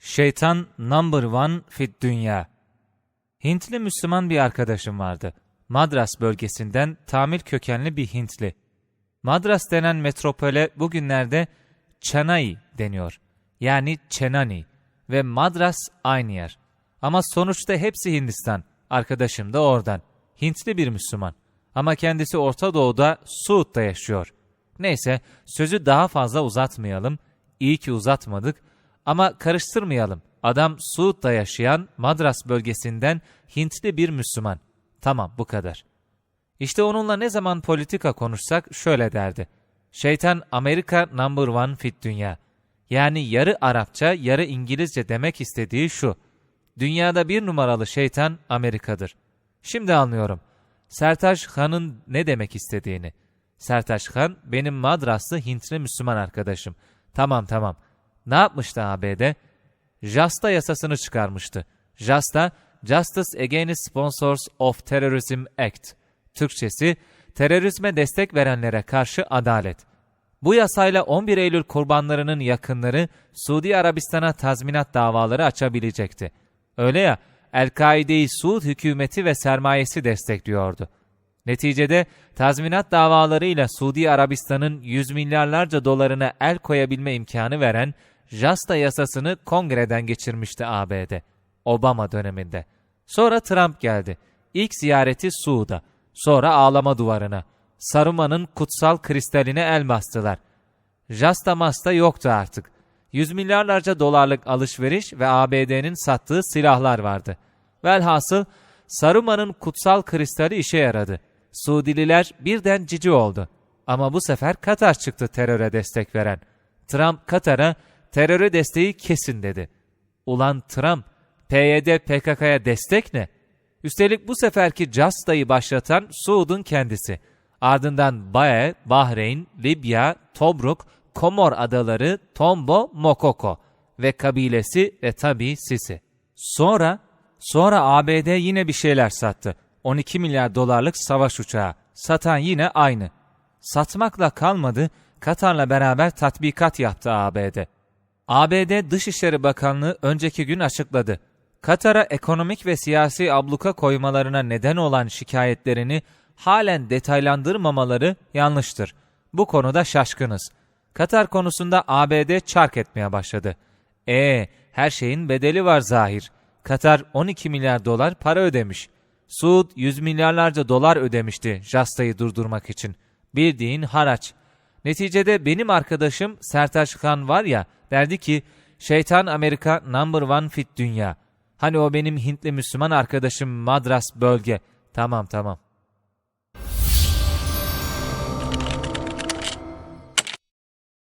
Şeytan number one fit dünya. Hintli Müslüman bir arkadaşım vardı. Madras bölgesinden Tamil kökenli bir Hintli. Madras denen metropole bugünlerde Chennai deniyor. Yani Chenani ve Madras aynı yer. Ama sonuçta hepsi Hindistan. Arkadaşım da oradan. Hintli bir Müslüman. Ama kendisi Orta Doğu'da Suud'da yaşıyor. Neyse sözü daha fazla uzatmayalım. İyi ki uzatmadık. Ama karıştırmayalım. Adam Suud'da yaşayan Madras bölgesinden Hintli bir Müslüman. Tamam bu kadar. İşte onunla ne zaman politika konuşsak şöyle derdi. Şeytan Amerika number one fit dünya. Yani yarı Arapça yarı İngilizce demek istediği şu. Dünyada bir numaralı şeytan Amerika'dır. Şimdi anlıyorum. Sertaç Han'ın ne demek istediğini. Sertaç Han benim Madraslı Hintli Müslüman arkadaşım. Tamam tamam. Ne yapmıştı ABD? JASTA yasasını çıkarmıştı. JASTA, Justice Against Sponsors of Terrorism Act. Türkçesi, terörizme destek verenlere karşı adalet. Bu yasayla 11 Eylül kurbanlarının yakınları Suudi Arabistan'a tazminat davaları açabilecekti. Öyle ya, El-Kaide'yi Suud hükümeti ve sermayesi destekliyordu. Neticede tazminat davalarıyla Suudi Arabistan'ın yüz milyarlarca dolarına el koyabilme imkanı veren JASTA yasasını kongreden geçirmişti ABD. Obama döneminde. Sonra Trump geldi. İlk ziyareti Suud'a, sonra ağlama duvarına. Saruman'ın kutsal kristaline el bastılar. Jasta Masta yoktu artık. Yüz milyarlarca dolarlık alışveriş ve ABD'nin sattığı silahlar vardı. Velhasıl Saruman'ın kutsal kristali işe yaradı. Suudililer birden cici oldu. Ama bu sefer Katar çıktı teröre destek veren. Trump Katar'a teröre desteği kesin dedi. Ulan Trump, PYD PKK'ya destek ne? Üstelik bu seferki Casta'yı başlatan Suud'un kendisi. Ardından Bae, Bahreyn, Libya, Tobruk, Komor adaları, Tombo, Mokoko ve kabilesi ve tabii Sisi. Sonra, sonra ABD yine bir şeyler sattı. 12 milyar dolarlık savaş uçağı. Satan yine aynı. Satmakla kalmadı, Katar'la beraber tatbikat yaptı ABD. ABD Dışişleri Bakanlığı önceki gün açıkladı. Katar'a ekonomik ve siyasi abluka koymalarına neden olan şikayetlerini halen detaylandırmamaları yanlıştır. Bu konuda şaşkınız. Katar konusunda ABD çark etmeye başladı. E her şeyin bedeli var zahir. Katar 12 milyar dolar para ödemiş. Suud 100 milyarlarca dolar ödemişti Jasta'yı durdurmak için. Bildiğin haraç. Neticede benim arkadaşım Sertaç Khan var ya derdi ki şeytan Amerika number one fit dünya. Hani o benim Hintli Müslüman arkadaşım Madras bölge. Tamam tamam.